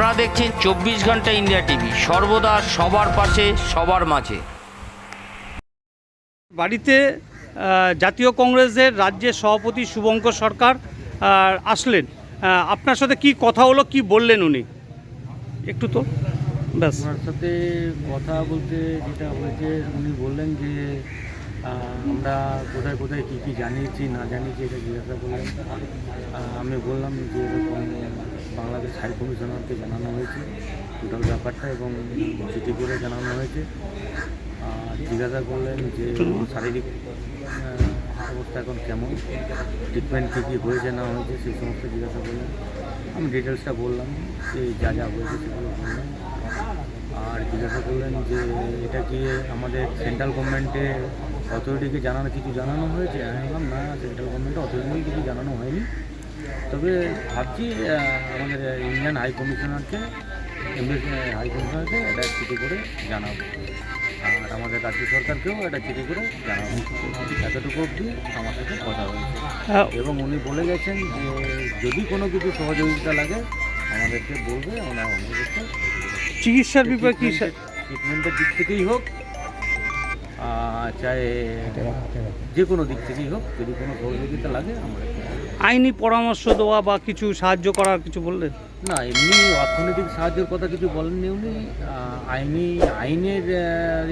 আপনারা দেখছেন চব্বিশ ঘণ্টা ইন্ডিয়া টিভি। সর্বদা সবার পাশে সবার মাঝে। বাড়িতে জাতীয় কংগ্রেসের রাজ্যের সভাপতি শুভঙ্কর সরকার আসলেন। আপনার সাথে কি কথা হলো কি বললেন উনি? একটু তো ব্যাস। ওনার সাথে কথা বলতে যেটা হয়েছে উনি বললেন যে আমরা কোথায় কোথায় কী কী জানিয়েছি না জানিয়েছি এটা জিজ্ঞাসা করলেন। আমি বললাম যে এরকম বাংলাদেশ হাই কমিশনারকে জানানো হয়েছে, টোটাল ব্যাপারটা এবং চিঠি করে জানানো হয়েছে। আর জিজ্ঞাসা করলেন যে শারীরিক অবস্থা এখন কেমন ট্রিটমেন্ট কী কী হয়েছে, না হয়েছে, সেই সমস্ত জিজ্ঞাসা করলেন। আমি ডিটেলসটা বললাম, যে যা যা হয়েছে সেগুলো বললাম আর জিজ্ঞাসা করলেন যে এটা কি আমাদের সেন্ট্রাল গভর্নমেন্টে অথরিটিকে জানানো, কিছু জানানো হয়েছে? আমি বললাম, না সেন্ট্রাল গভর্নমেন্টে অথরিটিকে কিছু জানানো হয়নি। তবে ভাবছি আমাদের ইন্ডিয়ান হাই কমিশনারকে হাই কমিশনারকে এটা চিঠি করে জানাব। আর আমাদের রাজ্য সরকারকেও এটা চিঠি করে জানাব। এতটুকু অবধি আমার সাথে কথা হয়েছে। এবং উনি বলে গেছেন যে যদি কোনো কিছু সহযোগিতা লাগে আমাদেরকে বলবে আমরা অনুরোধ চিকিৎসার ব্যাপারে কি ট্রিটমেন্টের দিক থেকেই হোক চাই যে কোনো দিক থেকেই হোক যদি কোনো সহযোগিতা লাগে আমরা আইনি পরামর্শ দেওয়া বা কিছু সাহায্য করার কিছু বললেন না এমনি অর্থনৈতিক সাহায্যের কথা কিছু বলেননি উনি। আইনি আইনের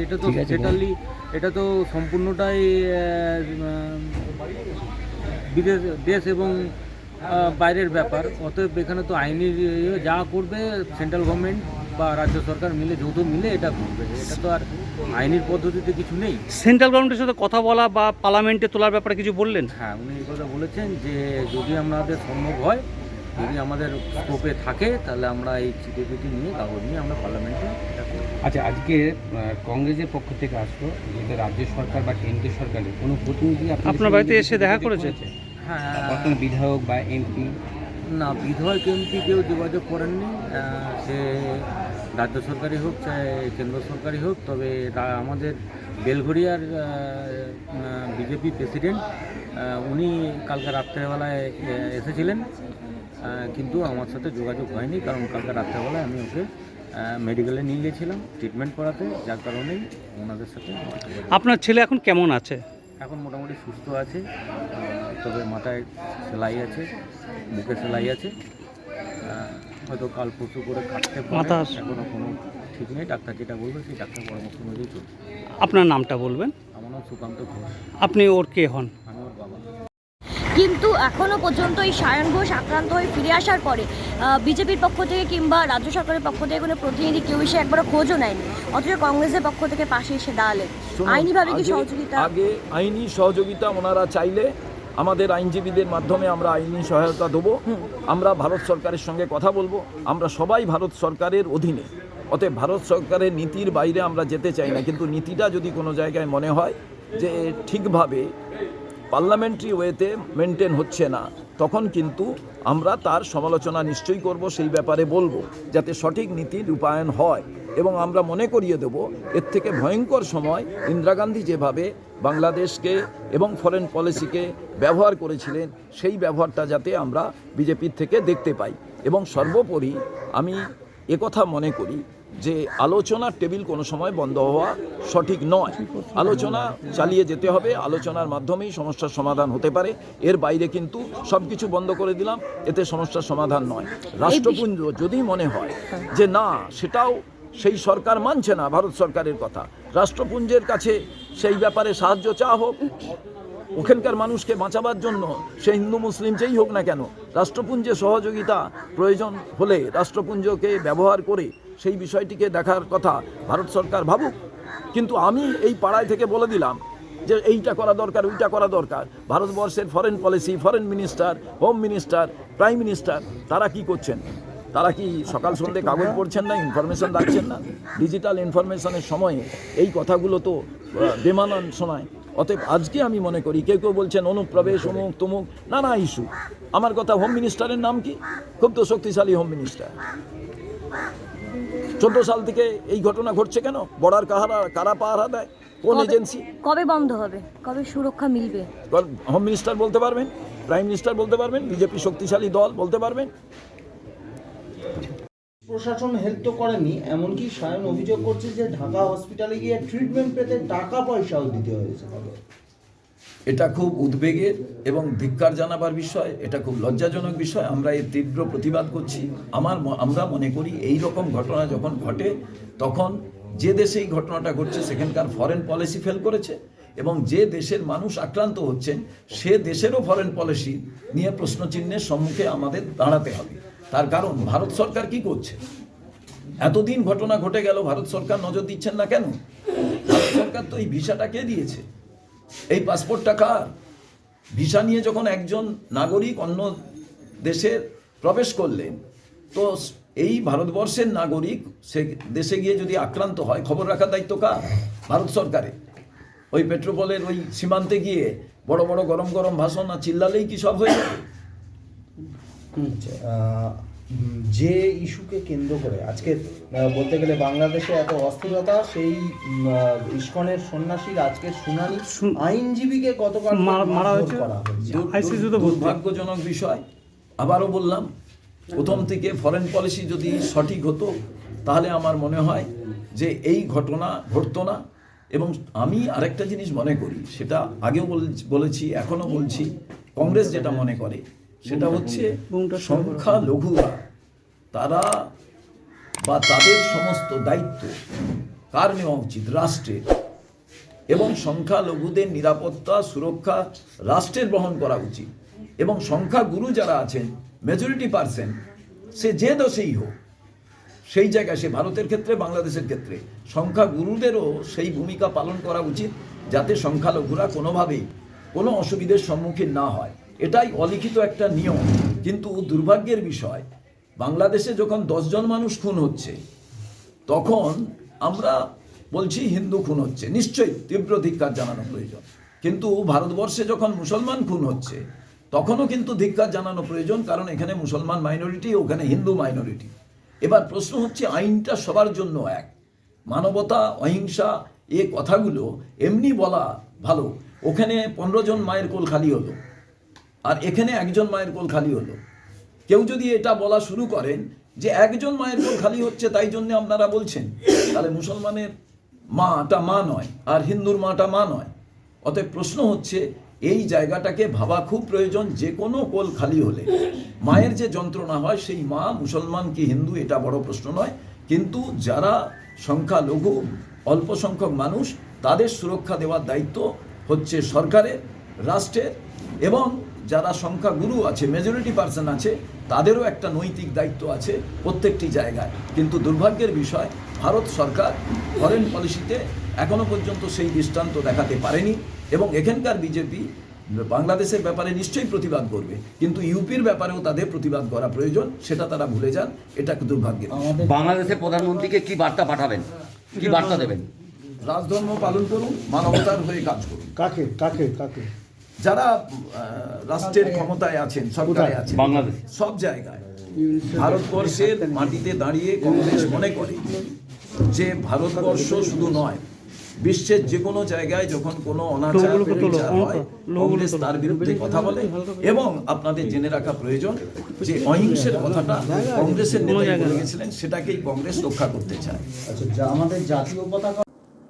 এটা তো সেটালি এটা তো সম্পূর্ণটাই বিদেশ দেশ এবং বাইরের ব্যাপার। অতএব এখানে তো আইনি ইয়ে যা করবে সেন্ট্রাল গভর্নমেন্ট বা রাজ্য সরকার মিলে যৌথ মিলে এটা করবে। এটা তো আর আইনের পদ্ধতিতে কিছু নেই। সেন্ট্রাল গভর্নমেন্টের সাথে কথা বলা বা পার্লামেন্টে তোলার ব্যাপারে কিছু বললেন? হ্যাঁ উনি এই কথা বলেছেন যে যদি আমাদের সম্ভব হয় যদি আমাদের স্কোপে থাকে তাহলে আমরা এই চিঠি পিটি নিয়ে কাগজ নিয়ে আমরা পার্লামেন্টে আচ্ছা আজকে কংগ্রেসের পক্ষ থেকে আসলো যেটা রাজ্য সরকার বা কেন্দ্রীয় সরকারের কোনো প্রতিনিধি আপনার বাড়িতে এসে দেখা করেছে? হ্যাঁ। বর্তমান বিধায়ক বা এমপি না বিধবা এমপি কেউ যোগাযোগ করেননি। সে রাজ্য সরকারই হোক চাই কেন্দ্র সরকারই হোক তবে আমাদের বেলঘরিয়ার বিজেপি প্রেসিডেন্ট উনি কালকে রাত্রেবেলায় এসেছিলেন। কিন্তু আমার সাথে যোগাযোগ হয়নি কারণ কালকে রাত্রেবেলায় আমি ওকে মেডিকেলে নিয়ে গিয়েছিলাম ট্রিটমেন্ট করাতে যার কারণেই ওনাদের সাথে আপনার ছেলে এখন কেমন আছে? এখন মোটামুটি সুস্থ আছে। তবে মাথায় সেলাই আছে বুকে সেলাই আছে। হয়তো কাল পরশু করে কাটতে পারে মাথা- এখনও কোনো ঠিক নেই ডাক্তার যেটা বলবে সেই ডাক্তার পরামর্শ অনুযায়ী চলছে আপনার নামটা বলবেন? আমার নাম সুকান্ত ঘোষ। আপনি ওর কে হন? আমি ওর বাবা। কিন্তু এখনও পর্যন্ত এই সায়ন ঘোষ আক্রান্ত হয়ে ফিরে আসার পরে বিজেপির পক্ষ থেকে কিংবা রাজ্য সরকারের পক্ষ থেকে কোনো প্রতিনিধি কেউ এসে একবারও খোঁজও নেয়নি অথচ কংগ্রেসের পক্ষ থেকে পাশে এসে দাঁড়ালেন। আইনিভাবে কি সহযোগিতা আগে আইনি সহযোগিতা ওনারা চাইলে আমাদের আইনজীবীদের মাধ্যমে আমরা আইনি সহায়তা দেবো। আমরা ভারত সরকারের সঙ্গে কথা বলব। আমরা সবাই ভারত সরকারের অধীনে। অতএব ভারত সরকারের নীতির বাইরে আমরা যেতে চাই না। কিন্তু নীতিটা যদি কোনো জায়গায় মনে হয় যে ঠিকভাবে পার্লামেন্টারি ওয়েতে মেনটেন হচ্ছে না তখন কিন্তু আমরা তার সমালোচনা নিশ্চয়ই করব সেই ব্যাপারে বলব যাতে সঠিক নীতি রূপায়ণ হয়। এবং আমরা মনে করিয়ে দেব এর থেকে ভয়ঙ্কর সময় ইন্দিরা গান্ধী যেভাবে বাংলাদেশকে এবং ফরেন পলিসিকে ব্যবহার করেছিলেন সেই ব্যবহারটা যাতে আমরা বিজেপির থেকে দেখতে পাই। এবং সর্বোপরি আমি একথা মনে করি যে আলোচনার টেবিল কোনো সময় বন্ধ হওয়া সঠিক নয়। আলোচনা চালিয়ে যেতে হবে আলোচনার মাধ্যমেই সমস্যার সমাধান হতে পারে। এর বাইরে কিন্তু সব কিছু বন্ধ করে দিলাম এতে সমস্যার সমাধান নয়। রাষ্ট্রপুঞ্জ যদি মনে হয় যে না সেটাও সেই সরকার মানছে না, ভারত সরকারের কথা। রাষ্ট্রপুঞ্জের কাছে সেই ব্যাপারে সাহায্য চাওয়া হোক। ওখানকার মানুষকে বাঁচাবার জন্য সে হিন্দু, মুসলিম যেই হোক না কেন, রাষ্ট্রপুঞ্জে সহযোগিতা প্রয়োজন হলে রাষ্ট্রপুঞ্জকে ব্যবহার করে সেই বিষয়টিকে দেখার কথা ভারত সরকার ভাবুক। কিন্তু আমি এই পাড়ায় থেকে বলে দিলাম যে এইটা করা দরকার, ওইটা করা দরকার। ভারতবর্ষের foreign policy foreign minister home minister prime minister তারা কি করছেন? তারা কি সকাল সন্ধ্যে কাগজ পড়ছেন না ইনফরমেশন রাখছেন না? ডিজিটাল ইনফরমেশনের সময়ে এই কথাগুলো তো বেমানান শোনায়। অতএব আজকে আমি মনে করি কেউ কেউ বলছেন অনুপ্রবেশ অমুক তমুক। নানা ইস্যু। আমার কথা হোম মিনিস্টারের নাম কি? খুব তো শক্তিশালী হোম মিনিস্টার চোদ্দ সাল থেকে এই ঘটনা ঘটছে কেন? বর্ডার কাহারা কারা পাহারা দেয়? কোন এজেন্সি? কবে বন্ধ হবে? কবে সুরক্ষা মিলবে? হোম মিনিস্টার বলতে পারবেন? প্রাইম মিনিস্টার বলতে পারবেন? বিজেপি শক্তিশালী দল বলতে পারবেন? প্রশাসন হেল্প তো করেনি, এমনকি সায়ন অভিযোগ করছে যে ঢাকা হসপিটালে গিয়ে ট্রিটমেন্ট পেতে টাকা পয়সাও দিতে হয়েছে। এটা খুব উদ্বেগের এবং ধিক্কার জানাবার বিষয়, এটা খুব লজ্জাজনক বিষয়। আমরা এর তীব্র প্রতিবাদ করছি। আমার আমরা মনে করি এই রকম ঘটনা যখন ঘটে, তখন যে দেশে এই ঘটনাটা ঘটছে, সেখানকার ফরেন পলিসি ফেল করেছে এবং যে দেশের মানুষ আক্রান্ত হচ্ছেন, সে দেশেরও ফরেন পলিসি নিয়ে প্রশ্নচিহ্নের সম্মুখে আমাদের দাঁড়াতে হবে। তার কারণ, ভারত সরকার কি করছে? এতদিন ঘটনা ঘটে গেল, ভারত সরকার নজর দিচ্ছেন না কেন? ভারত সরকার তো এই ভিসাটা কে দিয়েছে? এই পাসপোর্টটা কার? ভিসা নিয়ে যখন একজন নাগরিক অন্য দেশে প্রবেশ করলেন, তো এই ভারতবর্ষের নাগরিক সে দেশে গিয়ে যদি আক্রান্ত হয়, খবর রাখার দায়িত্ব কার? ভারত সরকারের। ওই পেট্রোপলের ওই সীমান্তে গিয়ে বড় বড় গরম গরম ভাষণ না চিল্লালেই কি সব হয়ে যাবে? যে ইস্যুকে কেন্দ্র করে আজকে বলতে গেলে বাংলাদেশে এত অস্থিরতা সেই ইস্কনের সন্ন্যাসীর আজকের শুনানি আইনজীবীকে গতকাল মারা- মারা হয়েছে? দুর্ভাগ্যজনক বিষয়। আবারও বললাম প্রথম থেকে ফরেন পলিসি যদি সঠিক হতো তাহলে আমার মনে হয় যে এই ঘটনা ঘটতো না। এবং আমি আরেকটা জিনিস মনে করি সেটা আগেও বল- বলেছি এখনও বলছি কংগ্রেস যেটা মনে করে সেটা হচ্ছে সংখ্যা লঘুরা তারা বা তাদের সমস্ত দায়িত্ব কার নেওয়া উচিত? রাষ্ট্রের। এবং সংখ্যালঘুদের নিরাপত্তা সুরক্ষা রাষ্ট্রের বহন করা উচিত। এবং সংখ্যাগুরু যারা আছেন মেজরিটি পার্সেন্ট সে যে দোষেই হোক সেই জায়গায় সে ভারতের ক্ষেত্রে বাংলাদেশের ক্ষেত্রে সংখ্যাগুরুদেরও সেই ভূমিকা পালন করা উচিত যাতে সংখ্যালঘুরা কোনোভাবেই কোনো অসুবিধের সম্মুখীন না হয়। এটাই অলিখিত একটা নিয়ম। কিন্তু দুর্ভাগ্যের বিষয়, বাংলাদেশে যখন দশজন মানুষ খুন হচ্ছে, তখন আমরা বলছি হিন্দু খুন হচ্ছে। নিশ্চয়ই তীব্র ধিক্কার জানানো প্রয়োজন। কিন্তু ভারতবর্ষে যখন মুসলমান খুন হচ্ছে, তখনও কিন্তু ধিক্কার জানানো প্রয়োজন, কারণ এখানে মুসলমান মাইনরিটি ওখানে হিন্দু মাইনরিটি এবার প্রশ্ন হচ্ছে, আইনটা সবার জন্য এক। মানবতা, অহিংসা, এ কথাগুলো এমনি বলা ভালো। ওখানে পনেরো জন মায়ের কোল খালি হলো। আর এখানে একজন মায়ের কোল খালি হলো। কেউ যদি এটা বলা শুরু করেন যে একজন মায়ের কোল খালি হচ্ছে তাই জন্য আপনারা বলছেন, তাহলে মুসলমানের মাটা মা নয় আর হিন্দুর মাটা মা নয়। অতএব প্রশ্ন হচ্ছে, এই জায়গাটাকে ভাবা খুব প্রয়োজন যে কোনো কোল খালি হলে। মায়ের যে যন্ত্রণা হয়, সেই মা মুসলমান কি হিন্দু, এটা বড় প্রশ্ন নয়। কিন্তু যারা সংখ্যালঘু, অল্প সংখ্যক মানুষ, তাদের সুরক্ষা দেওয়ার দায়িত্ব হচ্ছে সরকারের, রাষ্ট্রের এবং যারা সংখ্যাগুরু আছে মেজরিটি পার্সন আছে তাদেরও একটা নৈতিক দায়িত্ব আছে প্রত্যেকটি জায়গায়। কিন্তু দুর্ভাগ্যের বিষয় ভারত সরকার ফরেন পলিসিতে এখনও পর্যন্ত সেই দৃষ্টান্ত দেখাতে পারেনি এবং এখানকার বিজেপি বাংলাদেশের ব্যাপারে নিশ্চয়ই প্রতিবাদ করবে। কিন্তু ইউপির ব্যাপারেও তাদের প্রতিবাদ করা প্রয়োজন সেটা তারা ভুলে যান এটা দুর্ভাগ্যের বাংলাদেশের প্রধানমন্ত্রীকে কি বার্তা পাঠাবেন? কি বার্তা দেবেন? রাজধর্ম পালন করুন মানবতার হয়ে কাজ করুন। কাকে? কাকে? কাকে? যারা রাষ্ট্রের ক্ষমতায় আছেন সরকারে আছেন বাংলাদেশ। সব জায়গায়। ভারতবর্ষের মাটিতে দাঁড়িয়ে কংগ্রেস মনে করে যে ভারতবর্ষ শুধু নয় বিশ্বের যে কোনো জায়গায় যখন কোনো অনাচার হয় কংগ্রেস তার বিরুদ্ধে কথা বলে এবং আপনাদের জেনে রাখা প্রয়োজন যে অহিংসের কথাটা কংগ্রেসের নেতাই বলে গেছিলেন সেটাকেই কংগ্রেস রক্ষা করতে চায়। আচ্ছা আমাদের জাতীয় পতাকা